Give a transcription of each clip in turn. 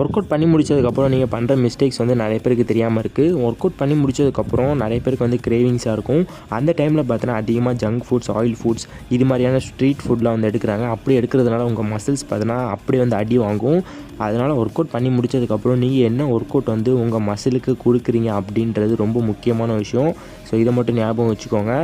Work out பண்ணி முடிச்சதுக்கப்புறம் நீங்கள் பண்ணுற மிஸ்டேக்ஸ் வந்து நிறைய பேருக்கு தெரியாமல் இருக்குது ஒர்க் அவுட் பண்ணி முடிச்சதுக்கப்புறம் நிறைய பேருக்கு வந்து கிரேவிங்ஸாக இருக்கும். அந்த டைமில் பார்த்தீங்கன்னா அதிகமாக ஜங்க் ஃபுட்ஸ் ஆயில் ஃபுட்ஸ் இது மாதிரியான ஸ்ட்ரீட் ஃபுட்லாம் வந்து எடுக்கிறாங்க. அப்படி எடுக்கிறதுனால உங்கள் மசில்ஸ் பார்த்தீங்கன்னா அப்படி வந்து அடி வாங்கும். அதனால் ஒர்க் அவுட் பண்ணி முடிச்சதுக்கப்புறம் நீங்கள் என்ன ஒர்க் அவுட் வந்து உங்கள் மசிலுக்கு கொடுக்குறீங்க அப்படின்றது ரொம்ப முக்கியமான விஷயம். ஸோ இதை மட்டும் ஞாபகம் வச்சுக்கோங்க.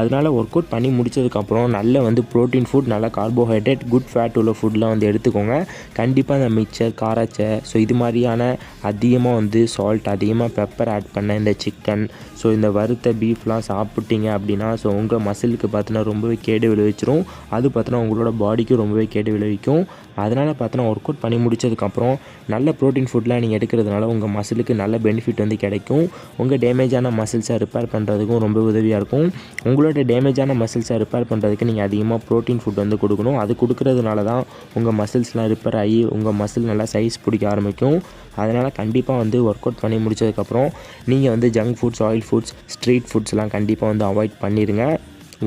அதனால் ஒர்க் அவுட் பண்ணி முடிச்சதுக்கப்புறம் நல்ல வந்து ப்ரோட்டீன் ஃபுட் நல்ல கார்போஹைட்ரேட் குட் ஃபேட் உள்ள ஃபுட்லாம் வந்து எடுத்துக்கோங்க. கண்டிப்பாக இந்த மிக்சர் காராச்சை ஸோ இது மாதிரியான அதிகமாக வந்து சால்ட் அதிகமாக பெப்பர் ஆட் பண்ண இந்த சிக்கன் ஸோ இந்த வறுத்த பீஃப்லாம் சாப்பிட்டீங்க அப்படின்னா ஸோ உங்கள் மசிலுக்கு பார்த்தீங்கன்னா ரொம்பவே கேடு விளைவிச்சிரும். அது பார்த்தீங்கன்னா உங்களோட பாடிக்கும் ரொம்பவே கேடு விளைவிக்கும். அதனால் பார்த்தீங்கன்னா ஒர்க் அவுட் பண்ணி முடிச்சதுக்கப்புறம் நல்ல ப்ரோட்டீன் ஃபுட்லாம் நீங்கள் எடுக்கிறதுனால உங்கள் மசிலுக்கு நல்ல பெனிஃபிட் வந்து கிடைக்கும். உங்கள் டேமேஜான மசில்ஸை ரிப்பேர் பண்ணுறதுக்கும் ரொம்ப உதவியாக இருக்கும். உங்களுக்கு உங்களோட டேமேஜான மசில்ஸை ரிப்பேர் பண்ணுறதுக்கு நீங்கள் அதிகமாக ப்ரோட்டீன் ஃபுட் வந்து கொடுக்கணும். அது கொடுக்கறதுனால தான் உங்கள் மசில்ஸ்லாம் ரிப்பேர் ஆகி உங்கள் மசில் நல்லா சைஸ் பிடிக்க ஆரம்பிக்கும். அதனால் கண்டிப்பாக வந்து ஒர்க் அவுட் பண்ணி முடிச்சதுக்கப்புறம் நீங்கள் வந்து junk foods oil foods street ஃபுட்ஸ்லாம் கண்டிப்பாக வந்து அவாய்ட் பண்ணிடுங்க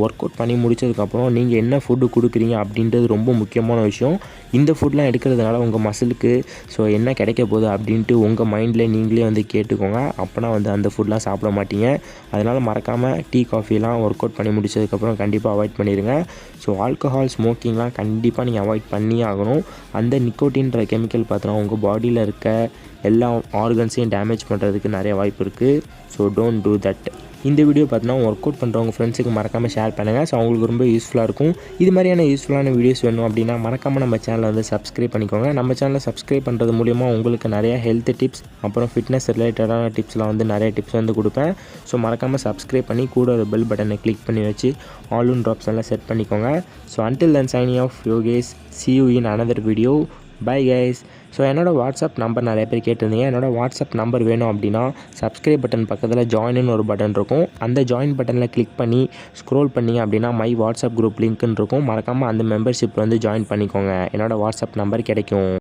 ஒர்க் அவுட் பண்ணி முடிச்சதுக்கப்புறம் நீங்கள் என்ன ஃபுட்டு கொடுக்குறீங்க அப்படின்றது ரொம்ப முக்கியமான விஷயம். இந்த ஃபுட்லாம் எடுக்கிறதுனால உங்கள் மசிலுக்கு ஸோ என்ன கிடைக்க போகுது அப்படின்ட்டு உங்கள் மைண்டில் நீங்களே வந்து கேட்டுக்கோங்க. அப்போனா வந்து அந்த ஃபுட்லாம் சாப்பிட மாட்டீங்க. அதனால் மறக்காமல் டீ காஃபிலாம் ஒர்க் அவுட் பண்ணி முடிச்சதுக்கப்புறம் கண்டிப்பாக அவாய்ட் பண்ணிடுங்க ஸோ ஆல்கஹால் ஸ்மோக்கிங்லாம் கண்டிப்பாக நீங்கள் அவாய்ட் பண்ணியே ஆகணும். அந்த நிக்கோட்டின்ற கெமிக்கல் பார்த்தோன்னா உங்கள் பாடியில் இருக்க எல்லா ஆர்கன்ஸையும் டேமேஜ் பண்ணுறதுக்கு நிறைய வாய்ப்பு இருக்குது ஸோ டோன்ட் டூ தட் இந்த வீடியோ பார்த்தீங்கன்னா ஒர்க் அவுட் பண்ணுறவங்க ஃப்ரெண்ட்ஸுக்கு மறக்காமல் ஷேர் பண்ணுங்கள் ஸோ அவங்களுக்கு ரொம்ப யூஸ்ஃபுல்லாக இருக்கும். இது மாதிரியான யூஸ்ஃபுல்லான வீடியோஸ் வேணும் அப்படின்னா மறக்காமல் நம்ம சேனலை வந்து சப்ஸ்கிரைப் பண்ணிக்கோங்க. நம்ம சேனலை சப்ஸ்கிரைப் பண்ணுறது மூலிமா உங்களுக்கு நிறைய ஹெல்த் டிப்ஸ் அப்புறம் ஃபிட்னஸ் ரிலேட்டடான டிப்ஸ்லாம் வந்து நிறைய டிப்ஸ் வந்து கொடுப்பேன். ஸோ மறக்காமல் சப்ஸ்கிரைப் பண்ணி கூட ஒரு பெல் பட்டனை கிளிக் பண்ணி வச்சு ஆல் ஒன் ட்ராப்ஸ் எல்லாம் செட் பண்ணிக்கோங்க. So until then signing off Yogesh see you in another video bye guys so என்னோடய வாட்ஸ்அப் நம்பர் நிறைய பேர் கேட்டிருந்தீங்க. என்னோடய வாட்ஸ்அப் நம்பர் வேணும் அப்படின்னா சப்ஸ்கிரைப் பட்டன் பக்கத்தில் ஜாயின்னு ஒரு பட்டன் இருக்கும். அந்த ஜாயின் பட்டனில் கிளிக் பண்ணி ஸ்க்ரோல் பண்ணிங்க அப்படின்னா மை வாட்ஸ்அப் குரூப் லிங்க்னு இருக்கும். மறக்காமல் அந்த மெம்பர்ஷிப் வந்து ஜாயின் பண்ணிக்கோங்க. என்னோடய வாட்ஸ்அப் நம்பர் கிடைக்கும்.